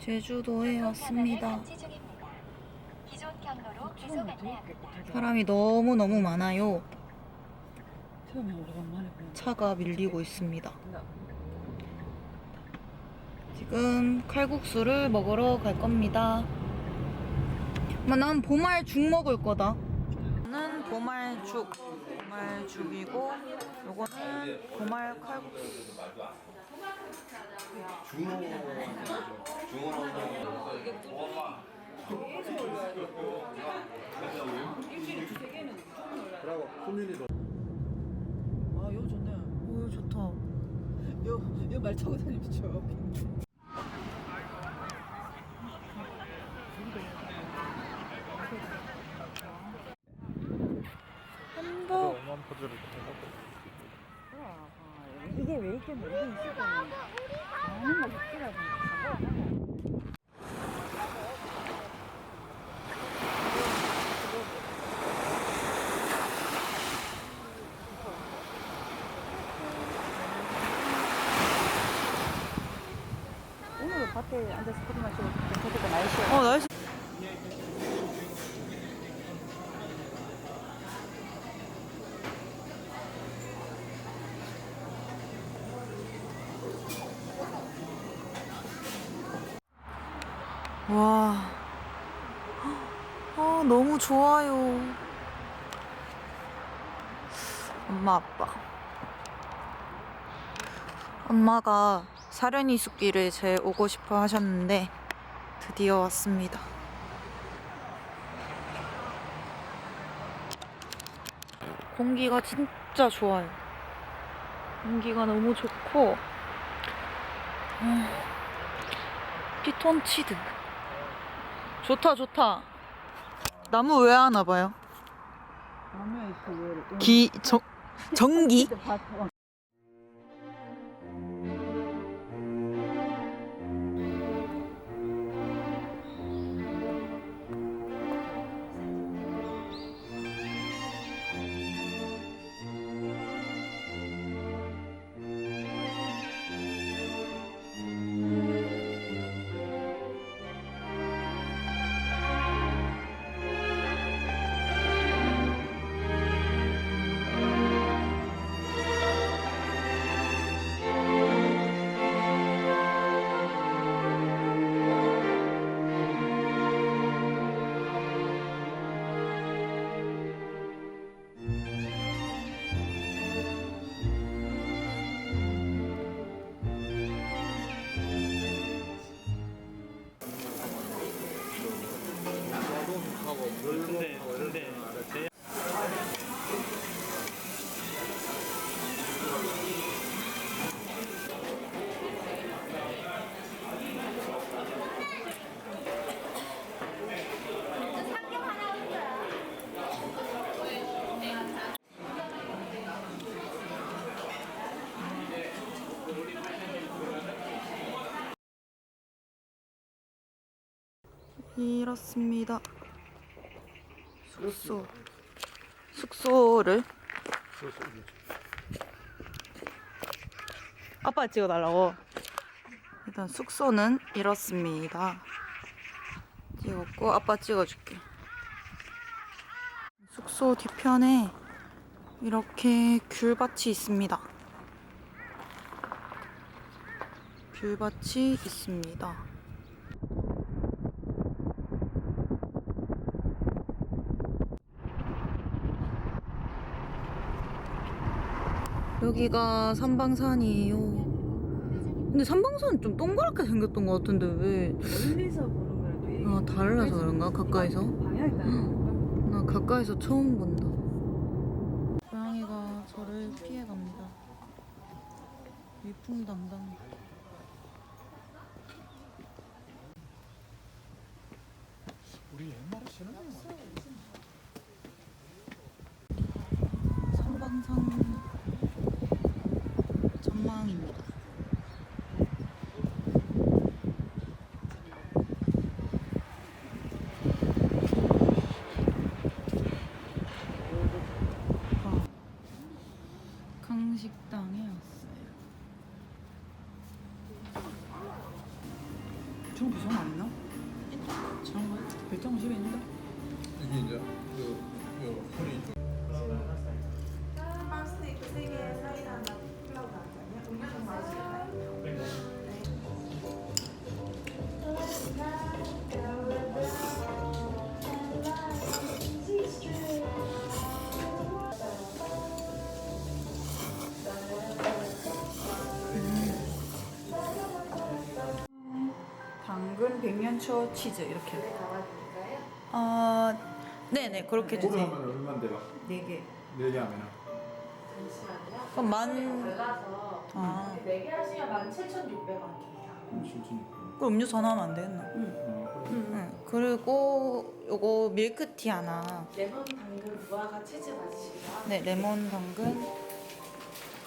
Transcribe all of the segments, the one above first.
제주도에 왔습니다. 사람이 너무너무 많아요. 차가 밀리고 있습니다. 지금 칼국수를 먹으러 갈 겁니다. 난 보말죽 먹을 거다. 는 보말죽. 보말죽이고, 요거는 보말 칼국수. 아 좋네 오, 좋다. 여, 여말 타고 다니면 저 한복. 이게 왜 이렇게 거는 많은 거 먹지라고 오늘 밭에 앉아서 커피 마시고 괜찮겠다 날씨가 어, 날씨. 와. 아, 너무 좋아요. 엄마, 아빠. 엄마가 사려니 숲길을 제 오고 싶어 하셨는데 드디어 왔습니다. 공기가 진짜 좋아요. 공기가 너무 좋고, 음, 피톤치드. 좋다, 좋다. 나무 왜 하나 봐요? 그 기, 정, 전기? 밭 어, 이렇습니다. 숙소. 숙소를. 아빠 찍어달라고. 일단 숙소는 이렇습니다. 찍었고, 아빠 찍어줄게. 숙소 뒤편에 이렇게 귤밭이 있습니다. 귤밭이 있습니다. 여기가 삼방산이에요. 근데 삼방산 좀 동그랗게 생겼던 것 같은데 왜? 멀리서 보는 거라도 아 달라서 그런가? 가까이서? 나 가까이서 처음 본다. 고양이가 저를 피해갑니다. 위풍당당. 백년초 치즈 이렇게 아, 네네 그렇게 주세요. 하면 얼마인데요? 4개 네개 하면은 그럼 만. 아, 4개 하시면 17,600원입니다. 실진 그럼 음료수 하나 하면 안 되겠나? 어, 그래. 응. 그리고 요거 밀크티 하나. 레몬 당근 무화과 치즈 맞으시고요. 네, 레몬 당근.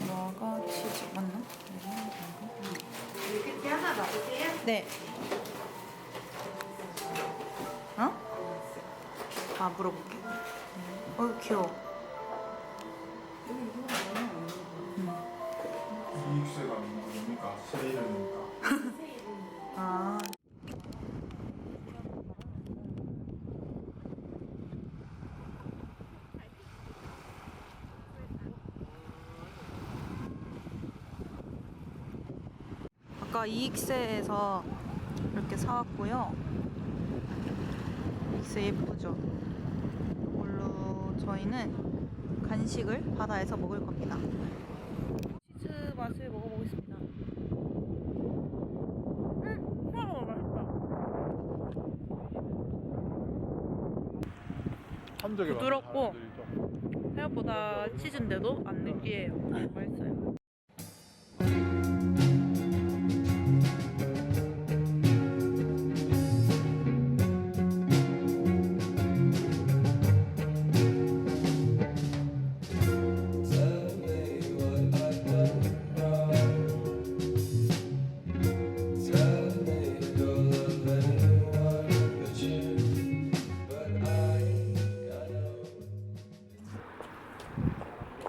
무화과 치즈 맞나? 레몬 당근. 밀크티 하나 맞으세요? 네. 아 물어볼게. 어 귀여워. 이익세가 뭡니까? 세일입니까? 아. 아까 이익세에서 이렇게 사왔고요. 이익세 예쁘죠? 저희는 간식을 바다에서 먹을 겁니다. 치즈 맛을 먹어보겠습니다. 음, 맛있다. 부드럽고. 생각보다 치즈인데도 안 느끼해요. 맛있어요.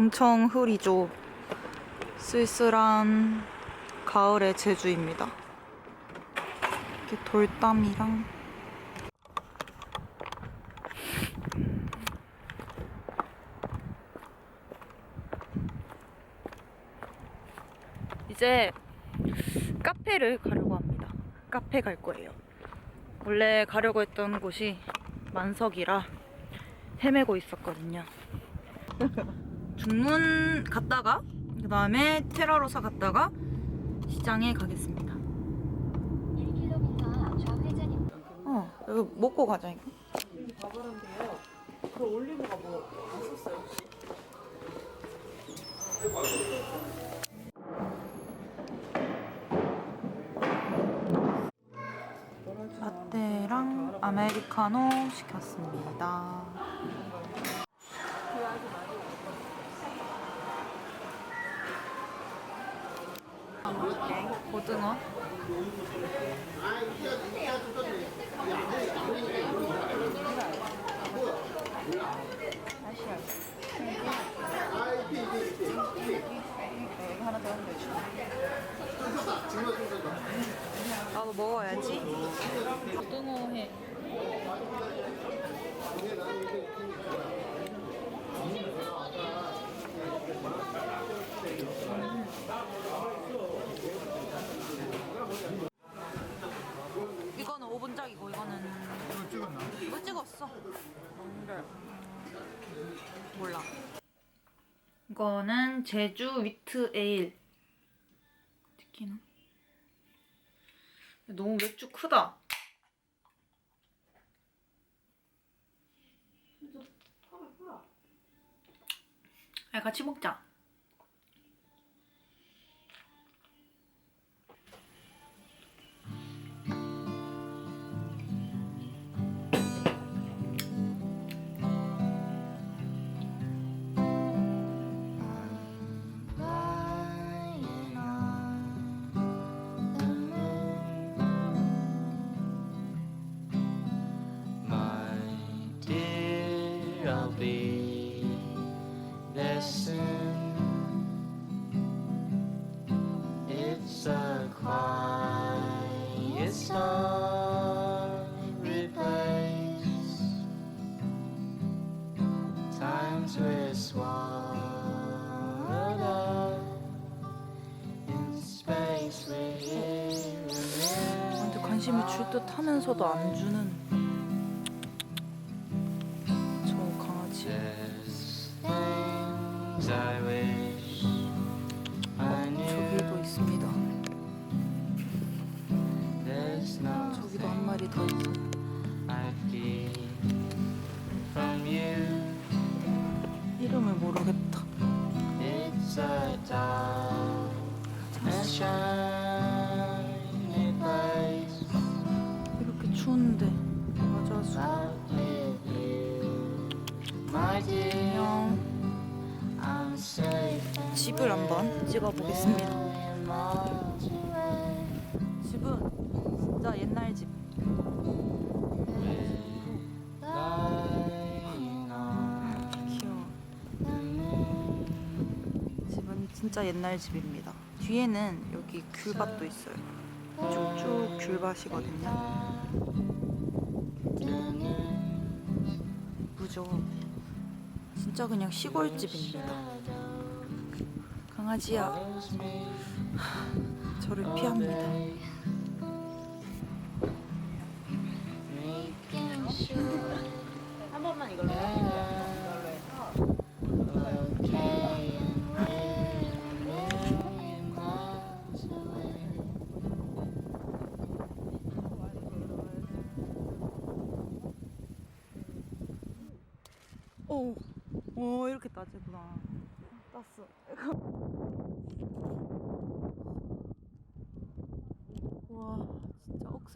엄청 흐리죠. 쓸쓸한 가을의 제주입니다. 이렇게 돌담이랑 이제 카페를 가려고 합니다. 카페 갈 거예요. 원래 가려고 했던 곳이 만석이라 헤매고 있었거든요. 중문 갔다가 그 다음에 테라로사 갔다가 시장에 가겠습니다. 1km 좌회전입니다. 어, 이거 먹고 가자 이거. 바바란데요 그 올리브가 뭐안 썼어요 혹시? 라떼랑 아메리카노 시켰습니다. 고등어. 나도 먹어야지. 고등어 해. 이거는 5분짜리고 이거는 이거 찍었나? 이거 찍었어. 뭔데? 몰라. 이거는 제주 위트 에일. 느끼나? 너무 맥주 크다. 아, 같이 먹자. I'll be there soon. It's a quiet starry place. Times we're swallowed up in space. We're here. 관심이 줄 듯 하면서도 안 주는. Nothing 한 마리 더 있어. 이름을 모르겠다. It's a dark and shiny place. 이렇게 추운데 맞아서 안녕. 집을 한번 찍어보겠습니다. 진짜 옛날 집입니다. 뒤에는 여기 귤밭도 있어요. 쭉쭉 귤밭이거든요. 예쁘죠? 진짜 그냥 시골집입니다. 강아지야, 하, 저를 피합니다. 한 번만. 이걸로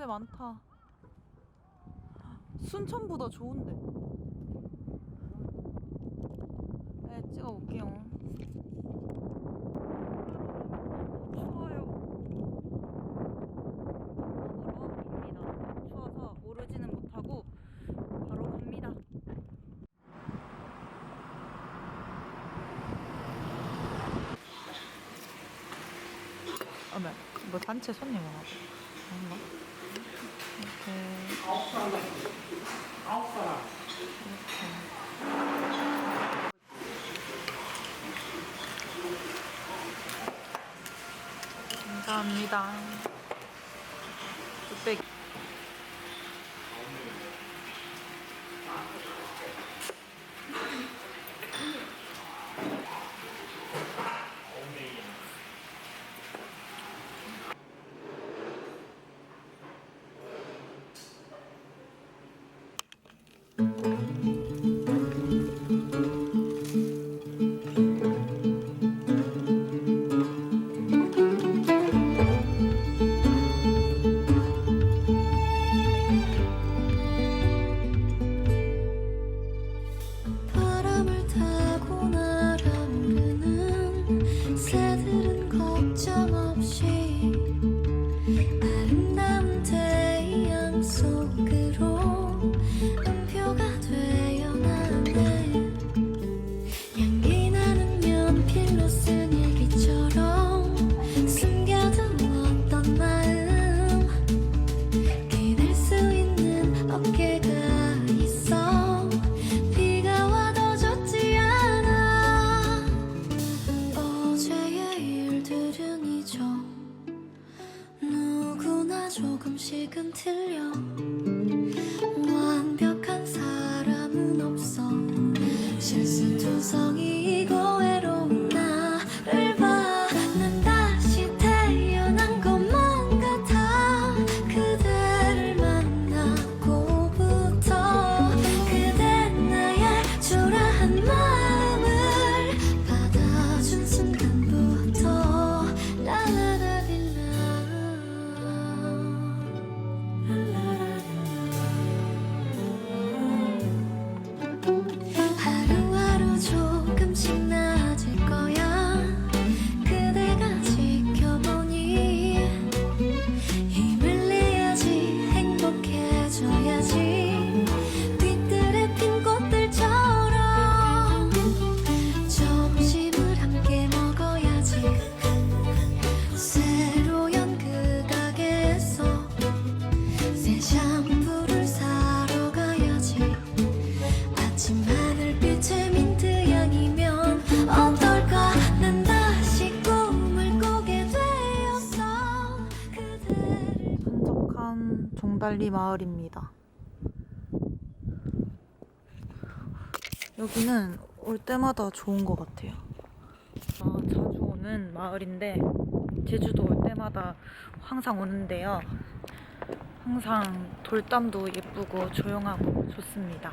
진짜 억새 많다. 순천보다 좋은데. 네, 찍어볼게요. 추워요. 추워서 오르지는 못하고 바로 갑니다. 어머, 뭐 단체 손님 오나 감사합니다. 달리 마을입니다. 여기는 올 때마다 좋은 것 같아요. 아, 자주 오는 마을인데 제주도 올 때마다 항상 오는데요. 항상 돌담도 예쁘고 조용하고 좋습니다.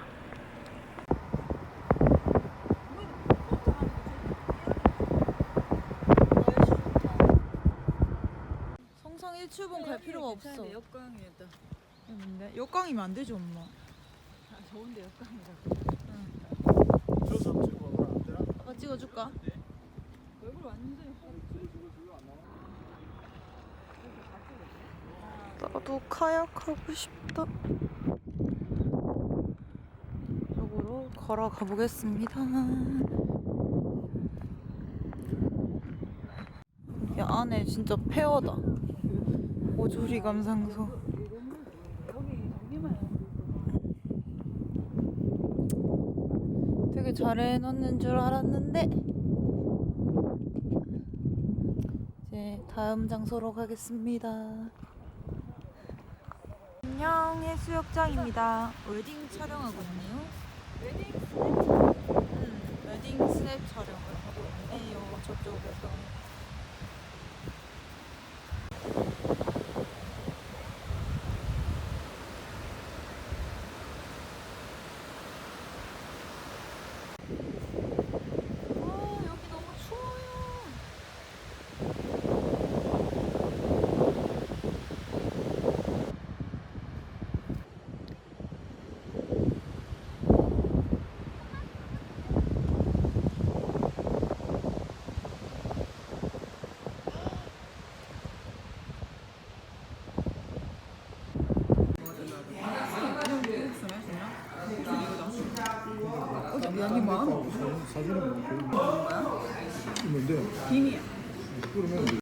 성성 일출봉 갈 필요가 없어. 역광이다. 근데 역광이면 안 되지 엄마. 아, 좋은데 역광이다. 저서 한번 찍어보면 안 되나? 아빠 찍어줄까? 얼굴 완전히 나도 카약 하고 싶다. 이쪽으로 걸어가 보겠습니다. 이 안에 진짜 페어다. 오조리 감상소. 여기 정리만 되게 잘 해놓는 줄 알았는데 이제 다음 장소로 가겠습니다. 안녕 해수욕장입니다. 웨딩 촬영하고 있네요. 웨딩 스냅? 응, 웨딩 스냅 촬영을 하고 있네요. 저쪽에서. 와 여기 너무 추워요. 면이 뭐? 사진은 뭐 있는